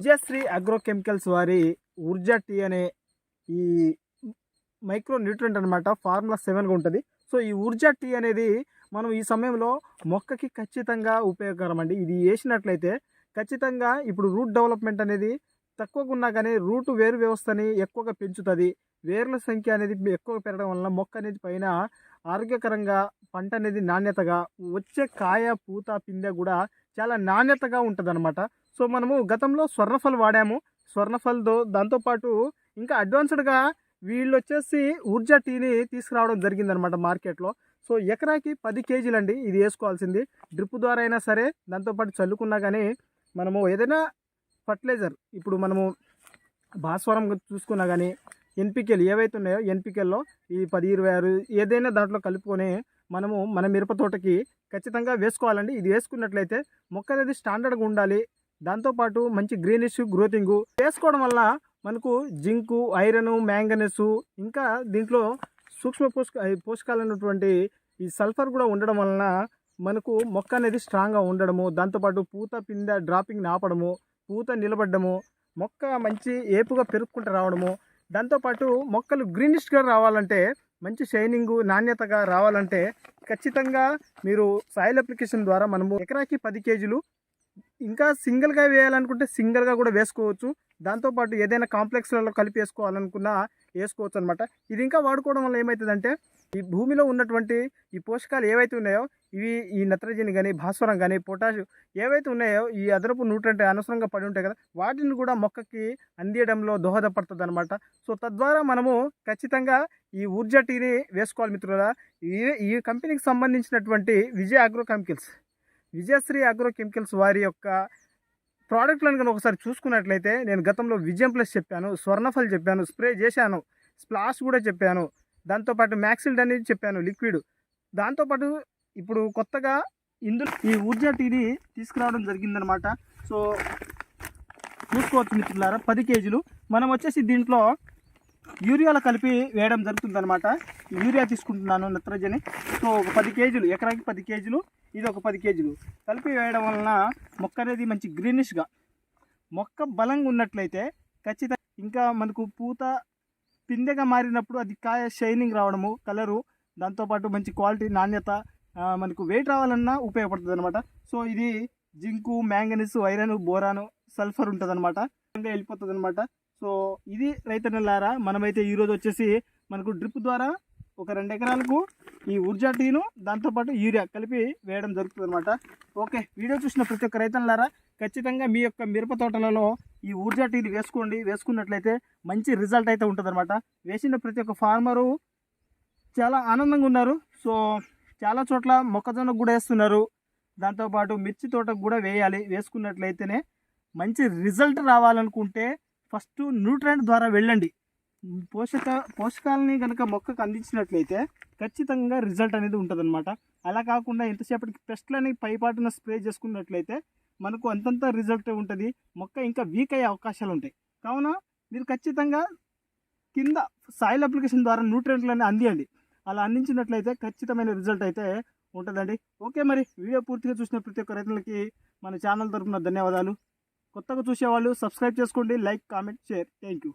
Vijayasri agrochemicals వారి Urja tea అనే ఈ మైక్రో న్యూట్రెంట్ అనమాట ఫార్ములా సెవెన్గా ఉంటుంది. సో ఈ ఊర్జా టీ అనేది మనం ఈ సమయంలో మొక్కకి ఖచ్చితంగా ఉపయోగకరం అండి. ఇది వేసినట్లయితే ఖచ్చితంగా ఇప్పుడు రూట్ డెవలప్మెంట్ అనేది తక్కువగా ఉన్నా కానీ రూట్ వేరు వ్యవస్థని ఎక్కువగా పెంచుతుంది. వేర్ల సంఖ్య అనేది ఎక్కువ పెరగడం వలన మొక్క అనేది పైన ఆరోగ్యకరంగా పంట అనేది నాణ్యతగా వచ్చే కాయ పూత పిందె కూడా చాలా నాణ్యతగా ఉంటుందన్నమాట. సో మనము గతంలో స్వర్ణఫల్ వాడాము. స్వర్ణఫల్తో దాంతోపాటు ఇంకా అడ్వాన్స్డ్గా వీళ్ళు వచ్చేసి ఊర్జా టీని తీసుకురావడం జరిగిందనమాట మార్కెట్లో. సో ఎకరాకి పది కేజీలు అండి ఇది వేసుకోవాల్సింది. డ్రిప్ ద్వారా అయినా సరే దాంతోపాటు చల్లుకున్నా కానీ మనము ఏదైనా ఫర్టిలైజర్ ఇప్పుడు మనము భాస్వరం చూసుకున్నా కానీ ఎన్పికేలు ఏవైతే ఉన్నాయో ఎన్పికెల్లో ఈ పది ఇరవై ఆరు ఏదైనా దాంట్లో కలుపుకొని మనము మన మిరప తోటకి ఖచ్చితంగా వేసుకోవాలండి. ఇది వేసుకున్నట్లయితే మొక్క అనేది స్టాండర్డ్గా ఉండాలి. దాంతోపాటు మంచి గ్రీనిష్ గ్రోతింగ్ వేసుకోవడం వల్ల మనకు జింకు ఐరన్ మ్యాంగనీస్ ఇంకా దీంట్లో సూక్ష్మ పోషక పోషకాలైనటువంటి ఈ సల్ఫర్ కూడా ఉండడం వలన మనకు మొక్క అనేది స్ట్రాంగ్గా ఉండడము దాంతోపాటు పూత పింద డ్రాపింగ్ ఆపడము పూత నిలబడము మొక్క మంచి ఏపుగా పెరుక్కుంటూ రావడము దాంతోపాటు మొక్కలు గ్రీనిష్గా రావాలంటే మంచి షైనింగ్ నాణ్యతగా రావాలంటే ఖచ్చితంగా మీరు సాయిల్ అప్లికేషన్ ద్వారా మనము ఎకరాకి పది కేజీలు ఇంకా సింగిల్గా వేయాలనుకుంటే సింగిల్గా కూడా వేసుకోవచ్చు. దాంతోపాటు ఏదైనా కాంప్లెక్స్లలో కలిపి వేసుకోవాలనుకున్నా వేసుకోవచ్చు అనమాట ఇది ఇంకా వాడుకోవడం వల్ల ఏమవుతుందంటే ఈ భూమిలో ఉన్నటువంటి ఈ పోషకాలు ఏవైతే ఉన్నాయో ఇవి ఈ నత్రజని కానీ భాస్వరం కానీ పొటాష్ ఏవైతే ఉన్నాయో ఈ అదనపు న్యూట్రెంట్ అనవసరంగా పడి ఉంటాయి కదా వాటిని కూడా మొక్కకి అందియడంలో దోహదపడుతుంది అనమాట సో తద్వారా మనము ఖచ్చితంగా ఈ ఊర్జా టీని వేసుకోవాలి మిత్రులారా. ఈ ఈ కంపెనీకి సంబంధించినటువంటి Vijaya agro chemicals Vijayasri agro chemicals వారి యొక్క ప్రోడక్ట్లను కనుక ఒకసారి చూసుకున్నట్లయితే నేను గతంలో విజయం ప్లస్ చెప్పాను స్వర్ణఫల్ చెప్పాను స్ప్రే చేశాను స్ప్లాష్ కూడా చెప్పాను. దాంతోపాటు మ్యాక్సిల్డ్ అనేది చెప్పాను లిక్విడ్. దాంతోపాటు ఇప్పుడు కొత్తగా ఇందులో ఈ ఊర్జా టీని తీసుకురావడం జరిగిందనమాట సో చూసుకోవచ్చు మిత్రులారా పది కేజీలు. మనం వచ్చేసి దీంట్లో యూరియాలో కలిపి వేయడం జరుగుతుందనమాట యూరియా తీసుకుంటున్నాను నత్రజని. సో ఒక పది కేజీలు ఎకరాకి పది కేజీలు ఇది ఒక పది కేజీలు. కలిపి వేయడం వలన మొక్క అనేది మంచి గ్రీనిష్గా మొక్క బలంగా ఉన్నట్లయితే ఖచ్చితంగా ఇంకా మనకు పూత పిందెగా మారినప్పుడు అది కాయ షైనింగ్ రావడము కలరు దాంతోపాటు మంచి క్వాలిటీ నాణ్యత మనకు వెయిట్ రావాలన్నా ఉపయోగపడుతుంది అనమాట సో ఇది zinc manganese iron boron sulphur ఉంటుంది అనమాట వెళ్ళిపోతుంది అనమాట సో ఇది రైతన్నలారా మనమైతే ఈరోజు వచ్చేసి మనకు డ్రిప్ ద్వారా ఒక రెండు ఎకరాలకు ఈ ఉర్జా టీను దాంతోపాటు యూరియా కలిపి వేయడం జరుగుతుంది అనమాట ఓకే వీడియో చూసిన ప్రతి ఒక్క రైతన్నలారా ఖచ్చితంగా మీ యొక్క మిరప తోటలలో ఈ ఊర్జా టీని వేసుకోండి. వేసుకున్నట్లయితే మంచి రిజల్ట్ అయితే ఉంటుందన్నమాట. వేసిన ప్రతి ఒక్క ఫార్మరు చాలా ఆనందంగా ఉన్నారు. సో చాలా చోట్ల మొక్కజొన్న కూడా వేస్తున్నారు. దాంతోపాటు మిర్చి తోటకు కూడా వేయాలి. వేసుకున్నట్లయితేనే మంచి రిజల్ట్ రావాలనుకుంటే ఫస్ట్ న్యూట్రెంట్ ద్వారా వెళ్ళండి. పోషక పోషకాలని కనుక మొక్కకు అందించినట్లయితే ఖచ్చితంగా రిజల్ట్ అనేది ఉంటుందన్నమాట. అలా కాకుండా ఎంతసేపటికి పెస్ట్లని పైపాటున స్ప్రే చేసుకున్నట్లయితే మనకు అంతంత రిజల్ట్ ఉంటుంది. మొక్క ఇంకా వీక్ అయ్యే అవకాశాలు ఉంటాయి. కావున మీరు ఖచ్చితంగా కింద సాయిల్ అప్లికేషన్ ద్వారా న్యూట్రియంట్లని అందియండి. అలా అందించినట్లయితే ఖచ్చితమైన రిజల్ట్ అయితే ఉంటుందండి. ఓకే మరి వీడియో పూర్తిగా చూసిన ప్రతి ఒక్క రైతులకి మన ఛానల్ తరపున ధన్యవాదాలు. కొత్తగా చూసేవాళ్ళు సబ్స్క్రైబ్ చేసుకోండి like comment share. Thank you.